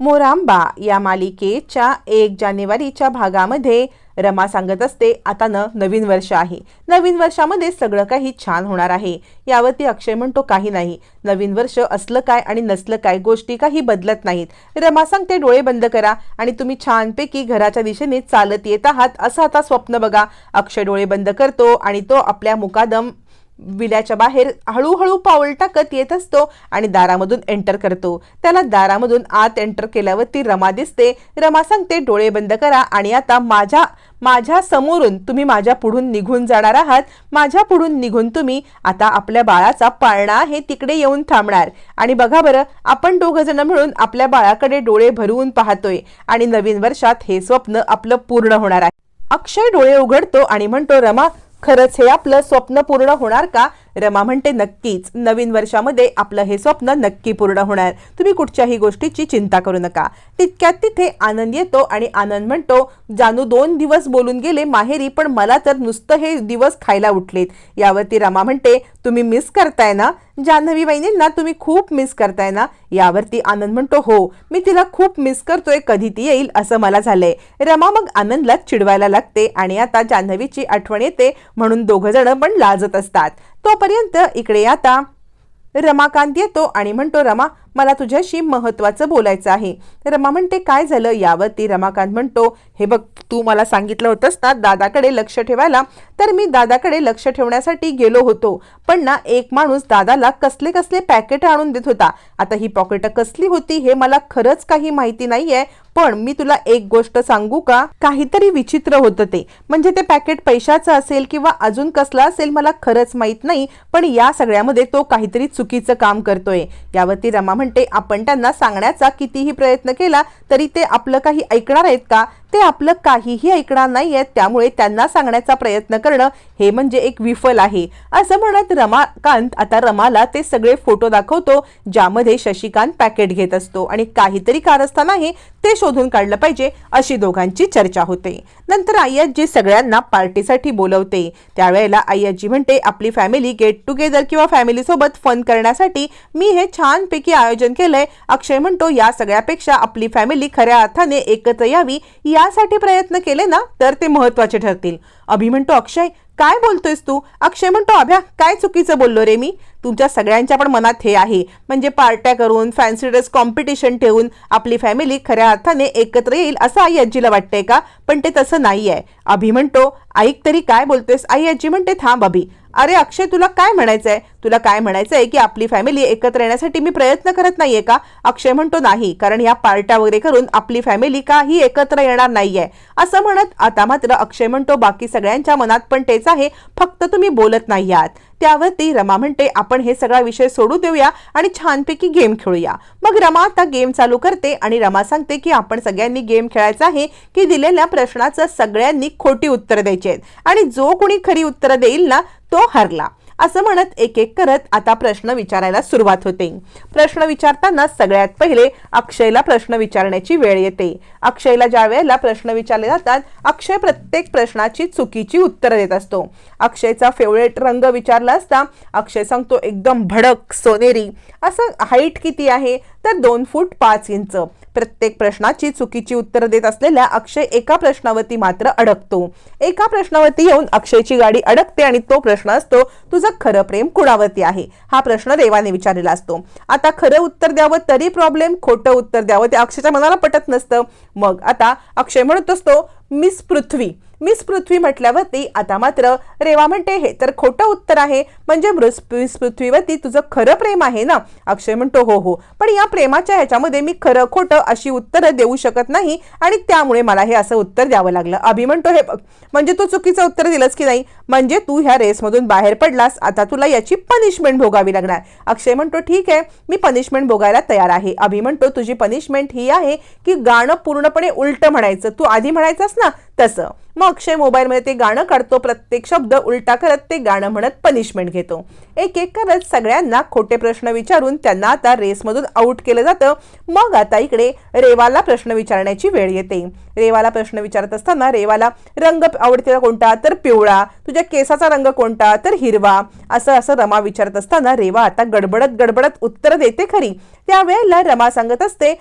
मोरांबा या मालिकेच्या एक जानेवारीच्या भागामध्ये रमा सांगत असते आता न नवीन वर्ष आहे. नवीन वर्षामध्ये सगळं काही छान होणार आहे. यावरती अक्षय म्हणतो काही नाही. नवीन वर्ष असलं काय आणि नसलं काय गोष्टी काही बदलत नाहीत. रमा सांगते डोळे बंद करा आणि तुम्ही छानपैकी घराच्या दिशेने चालत येत आहात असं आता स्वप्न बघा. अक्षय डोळे बंद करतो आणि तो आपल्या मुकादम विल्याच्या बाहेर हळूहळू पाऊल टाकत येत असतो आणि दारामधून एंटर करतो. त्याला दारामधून आत एंटर केल्यावरती रमा दिसते. रमा सांगते डोळे बंद करा आणि आता माझ्या माझ्या समोरून तुम्ही माझ्या पुढून निघून जाणार आहात. माझ्या पुढून निघून तुम्ही आता आपल्या बाळाचा पाळणा आहे तिकडे येऊन थांबणार. आणि बघा बरं आपण दोघं जण मिळून आपल्या बाळाकडे डोळे भरवून पाहतोय आणि नवीन वर्षात हे स्वप्न आपलं पूर्ण होणार आहे. अक्षय डोळे उघडतो आणि म्हणतो रमा खरंच हे आपलं स्वप्न पूर्ण होणार का? रमा म्हणते नक्कीच नवीन वर्षामध्ये आपलं हे स्वप्न नक्की पूर्ण होणार. तुम्ही कुठच्याही गोष्टीची चिंता करू नका. तितक्यात तिथे आनंद येतो आणि आनंद म्हणतो जानू दोन दिवस बोलून गेले माहेरी पण मला तर नुसतं हे दिवस खायला उठलेत. यावरती रमा म्हणते तुम्ही मिस करताय ना? जान्हवी वहिनींना तुम्ही खूप मिस करताय ना? यावरती आनंद म्हणतो हो मी तिला खूप मिस करतोय कधी ती येईल असं मला झालंय. रमा मग आनंदला चिडवायला लागते आणि आता जान्हवीची आठवण येते म्हणून दोघं जण पण लाजत असतात. तोपर्यंत इकडे आता रमाकांत येतो आणि म्हणतो रमा मला तुझ्याशी महत्वाचं बोलायचं आहे. रमा म्हणते काय झालं? यावरती रमाकांत म्हणतो हे बघ तू मला सांगितलं होतंस ना दादाकडे लक्ष ठेवायला. तर मी दादाकडे लक्ष ठेवण्यासाठी गेलो होतो. पण ना एक माणूस दादाला कसले कसले पॅकेट आणून देत होता. आता ही पॉकेट कसली होती हे मला खरंच काही माहिती नाहीये. पण मी तुला एक गोष्ट सांगू का? काहीतरी विचित्र होतं ते. म्हणजे ते पॅकेट पैशाचं असेल किंवा अजून कसलं असेल मला खरंच माहीत नाही. पण या सगळ्यामध्ये तो काहीतरी चुकीचं काम करतोय. यावरती रमा म्हणते आपण त्यांना सांगण्याचा कितीही प्रयत्न केला तरी ते आपलं काही ऐकणार आहेत का? ते आपलं काहीही ऐकणार नाहीयेत त्यामुळे त्यांना सांगण्याचा प्रयत्न करणं हे म्हणजे एक विफल आहे. असं म्हणत रमाकांत आता रमाला ते सगळे फोटो दाखवतो ज्यामध्ये शशिकांत पॅकेट घेत असतो आणि काहीतरी कारस्थान आहे ते शोधून काढलं पाहिजे अशी दोघांची चर्चा होते. नंतर आय्याजी सगळ्यांना पार्टीसाठी बोलवते. त्यावेळेला आय्याजी म्हणते आपली फॅमिली गेट टुगेदर किंवा फॅमिली सोबत फन करण्यासाठी मी हे छानपैकी आयोजन केलंय. अक्षय म्हणतो या सगळ्यापेक्षा आपली फॅमिली खऱ्या अर्थाने एकत्र यावी यासाठी प्रयत्न केले ना तर ते महत्त्वाचे ठरतील. अभि म्हणतो अक्षय काय बोलतोयस तू? अक्षय म्हणतो अभ्या काय चुकीचं बोललो रे मी? तुमच्या सगळ्यांच्या पण मनात हे आहे. म्हणजे पार्ट्या करून फॅन्सी ड्रेस कॉम्पिटिशन ठेवून आपली फॅमिली खऱ्या अर्थाने एकत्र येईल असं आई आजीला वाटतंय का? पण ते तसं नाही आहे अभि म्हणतो ऐक तरी काय बोलतोयस? आई आजी म्हणते थांब अभि. अरे अक्षय तुला काय म्हणायचंय? तुला काय म्हणायचंय की आपली फॅमिली एकत्र येण्यासाठी मी प्रयत्न करत नाहीये का? अक्षय म्हणतो नाही कारण या पार्ट्या वगैरे करून आपली फॅमिली काही एकत्र येणार नाहीये. असं म्हणत आता मात्र अक्षय म्हणतो बाकी सगळ्यांच्या मनात पण तेच आहे फक्त तुम्ही बोलत नाही आहात. त्यावरती रमा म्हणते आपण हे सगळा विषय सोडू देऊया आणि छानपैकी गेम खेळूया. मग रमा आता गेम चालू करते आणि रमा सांगते की आपण सगळ्यांनी गेम खेळायचा आहे की दिलेल्या प्रश्नाचं सगळ्यांनी खोटी उत्तरं द्यायची आहेत आणि जो कोणी खरी उत्तरं देईल ना तो हरला. असं म्हणत एक एक करत आता प्रश्न विचारायला सुरुवात होते. प्रश्न विचारताना सगळ्यात पहिले अक्षयला प्रश्न विचारण्याची वेळ येते. अक्षयला ज्या वेळेला प्रश्न विचारले जातात अक्षय प्रत्येक प्रश्नाची चुकीची उत्तरं देत असतो. अक्षयचा फेवरेट रंग विचारला असता अक्षय सांगतो एकदम भडक सोनेरी. असं हाईट किती आहे? तर दोन फूट पाच इंच. प्रत्येक प्रश्नाची चुकीची उत्तर देत असलेल्या अक्षय एका प्रश्नावरती मात्र अडकतो. एका प्रश्नावरती येऊन अक्षयची गाडी अडकते आणि तो प्रश्न असतो तुझं खरं प्रेम कुणावरती आहे? हा प्रश्न देवाने विचारलेला असतो. आता खरं उत्तर द्यावं तरी प्रॉब्लेम खोटं उत्तर द्यावं ते अक्षयच्या मनाला पटत नसतं. मग आता अक्षय म्हणत असतो मिस पृथ्वी. मिस पृथ्वी म्हटल्यावरती आता मात्र रेवा म्हणते हे तर खोटं उत्तर आहे. म्हणजे मिस पृथ्वीवरती तुझं खरं प्रेम आहे ना? अक्षय म्हणतो हो हो. पण या प्रेमाच्या ह्याच्यामध्ये मी खरं खोटं अशी उत्तरं देऊ शकत नाही आणि त्यामुळे मला हे असं उत्तर द्यावं लागलं. अभि म्हणतो हे म्हणजे तू चुकीचं उत्तर दिलंस की नाही? म्हणजे तू ह्या रेसमधून बाहेर पडलास आता तुला याची पनिशमेंट भोगावी लागणार. अक्षय म्हणतो ठीक आहे मी पनिशमेंट भोगायला तयार आहे. अभि म्हणतो तुझी पनिशमेंट ही आहे की गाणं पूर्णपणे उलट म्हणायचं. तू आधी म्हणायचंस ना तसं. मग अक्षय मोबाईलमध्ये ते गाणं काढतो प्रत्येक शब्द उलटा करत ते गाणं म्हणत पनिशमेंट घेतो. एक एक करत सगळ्यांना खोटे प्रश्न विचारून त्यांना आता रेसमधून आऊट केलं जातं. मग आता इकडे रेवाला प्रश्न विचारण्याची वेळ येते. रेवाला प्रश्न विचारत असताना रेवाला रंग आवडतेला कोणता? तर पिवळा. तुझ्या केसाचा रंग कोणता? तर हिरवा. असं असं रमा विचारत असताना रेवा आता गडबडत गडबडत उत्तर देते खरी. त्यावेळेला रमा सांगत असते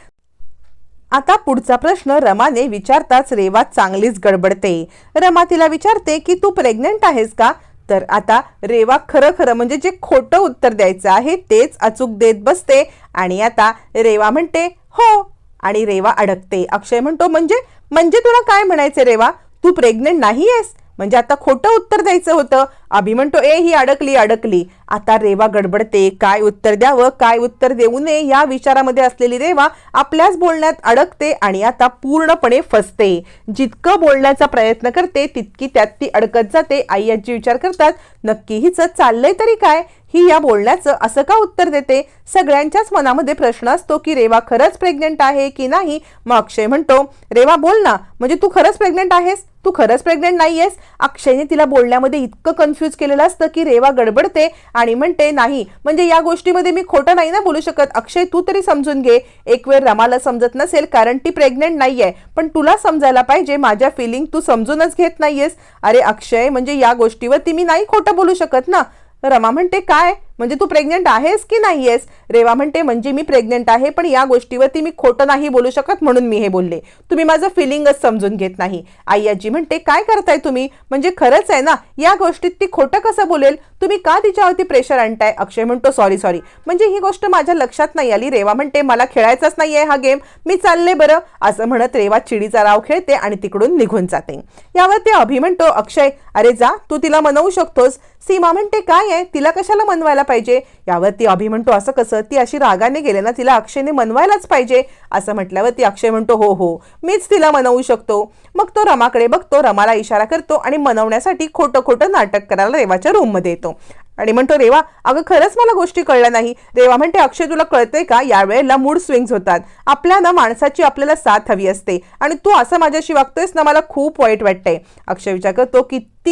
आता पुढचा प्रश्न रमाने विचारताच रेवा चांगलीच गडबडते. रमा तिला विचारते की तू प्रेग्नेंट आहेस का? तर आता रेवा खरं खरं म्हणजे जे खोटं उत्तर द्यायचं आहे तेच अचूक देत बसते आणि आता रेवा म्हणते हो. आणि रेवा अडकते. अक्षय म्हणतो म्हणजे म्हणजे तुला काय म्हणायचं रेवा? तू प्रेग्नेंट नाही आहेस? म्हणजे आता खोटं उत्तर द्यायचं होतं. अभि म्हणतो ए ही अडकली अडकली. आता रेवा गडबडते काय उत्तर द्यावं काय उत्तर देऊ नये या विचारामध्ये असलेली रेवा आपल्याच बोलण्यात अडकते आणि आता पूर्णपणे फसते. जितकं बोलण्याचा प्रयत्न करते तितकी त्यात ती अडकत जाते. आई आजी विचार करतात नक्की हिचं चाललंय तरी काय? ही या बोलण्याचं असं का उत्तर देते? सगळ्यांच्याच मनामध्ये प्रश्न असतो की रेवा खरंच प्रेग्नेंट आहे की नाही? मग अक्षय म्हणतो रेवा बोल ना. म्हणजे तू खरंच प्रेग्नेंट आहेस? तू खरंच प्रेग्नेंट नाहीयेस? अक्षयने तिला बोलण्यामध्ये इतकं कन्फ्यूज केलेलं असतं की रेवा गडबडते आणि म्हणते नाही म्हणजे या गोष्टीमध्ये मी खोटं नाही ना बोलू शकत. अक्षय तू तरी समजून घे. एक वेळ रमाला समजत नसेल कारण ती प्रेग्नेंट नाहीये. पण तुला समजायला पाहिजे माझ्या फिलिंग तू समजूनच घेत नाहीयेस. अरे अक्षय म्हणजे या गोष्टीवरती मी नाही खोटं बोलू शकत ना. रमा म्हणते काय? म्हणजे तू प्रेग्नेंट आहेस की नाहीयेस? रेवा म्हणते म्हणजे मी प्रेग्नेंट आहे पण या गोष्टीवरती मी खोटं नाही बोलू शकत म्हणून मी हे बोलले. तुम्ही माझं फिलिंगच समजून घेत नाही. आई आजी म्हणते काय करताय तुम्ही? म्हणजे खरंच आहे ना या गोष्टीत ती खोटं कसं बोलेल? तुम्ही का तिच्यावरती प्रेशर आणताय? अक्षय म्हणतो सॉरी सॉरी म्हणजे ही गोष्ट माझ्या लक्षात नाही आली. रेवा म्हणते मला खेळायचाच नाहीये हा गेम मी चालले बरं. असं म्हणत रेवा चिडीचा राव खेळते आणि तिकडून निघून जाते. यावरती अभि म्हणतो अक्षय अरे जा तू तिला मनवू शकतोस. सीमा म्हणते काय आहे? तिला कशाला मनवायला पाहिजे. यावरती अभि म्हणतो असं कसं? ती अशी रागाने गेले ना तिला अक्षयने मनवायलाच पाहिजे. असं म्हटल्यावर ती अक्षय म्हणतो हो हो मीच तिला मनवू शकतो. मग तो रमाकडे बघतो रमाला इशारा करतो आणि मनवण्यासाठी खोटं खोटं नाटक करायला रेवाच्या रूममध्ये येतो. आणि म्हणतो रेवा अगं खरंच मला गोष्टी कळल्या नाही. रेवा म्हणते अक्षय तुला कळतंय का? यावेळेला मूड स्विंग्स होतात. आपल्या ना माणसाची आपल्याला साथ हवी असते. आणि तू असं माझ्याशी वागतोयस ना मला खूप वाईट वाटतंय. अक्षय विचार करतो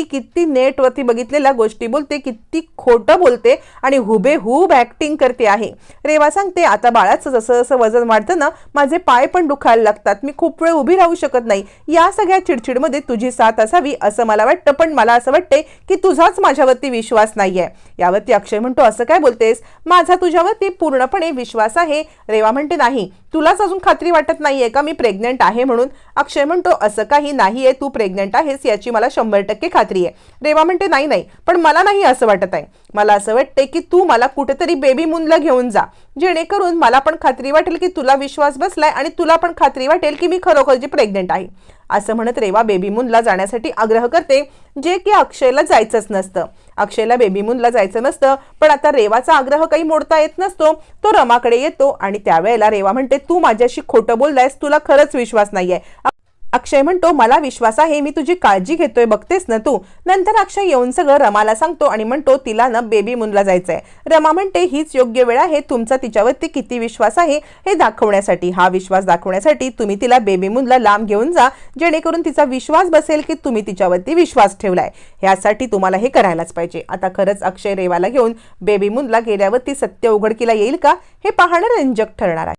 किती किती नेटवरती बघितलेल्या गोष्टी बोलते किती खोटं बोलते आणि हुबेहूब ऍक्टिंग करते आहे. रेवा सांगते आता बाळाचं जसं जसं वजन वाढतं ना माझे पाय पण दुखायला लागतात. मी खूप वेळ उभी राहू शकत नाही. या सगळ्या चिडचिडमध्ये तुझी साथ असावी असं मला वाटतं पण मला असं वाटतंय की तुझाच माझ्यावरती विश्वास नाही आहे यावरती अक्षय म्हणतो असं काय बोलतेस? माझा तुझ्यावरती पूर्णपणे विश्वास आहे. रेवा म्हणते नाही. तुलाच अजून खात्री वाटत नाहीये का मी प्रेग्नेंट आहे म्हणून? अक्षय म्हणतो असं काही नाहीये तू प्रेग्नेंट आहेस याची मला शंभर टक्के खात्री आहे. रेवा म्हणते नाही नाही पण मला नाही असं वाटत आहे. मला असं वाटते की तू मला कुठेतरी बेबी मुनला घेऊन जा. जेणेकरून मला पण खात्री वाटेल की तुला विश्वास बसलाय आणि तुला पण खात्री वाटेल की मी खरोखरची प्रेग्नेंट आहे. असं म्हणत रेवा बेबी मुनला जाण्यासाठी आग्रह करते जे की अक्षयला जायचंच नसतं. अक्षयला बेबी मुनला जायचं नसतं पण आता रेवाचा आग्रह काही मोडता येत नसतो तो रमाकडे येतो आणि त्यावेळेला रेवा म्हणते तू माझ्याशी खोटं बोललायस तुला खरंच विश्वास नाहीये. अक्षय म्हणतो मला विश्वास आहे मी तुझी काळजी घेतोय बघतेस ना तू? नंतर अक्षय येऊन सगळं रमाला सांगतो आणि म्हणतो तिला ना बेबी मुनला जायचंय. रमा म्हणते हीच योग्य वेळ आहे तुमचा तिच्यावरती किती विश्वास आहे हे दाखवण्यासाठी. हा विश्वास दाखवण्यासाठी तुम्ही तिला बेबी मुनला लांब घेऊन जा जेणेकरून तिचा विश्वास बसेल की तुम्ही तिच्यावरती विश्वास ठेवलाय. ह्यासाठी तुम्हाला हे करायलाच पाहिजे. आता खरंच अक्षय रेवाला घेऊन बेबी मुनला गेल्यावरती सत्य उघडकीला येईल का? हे पाहणं रंजक ठरणार आहे.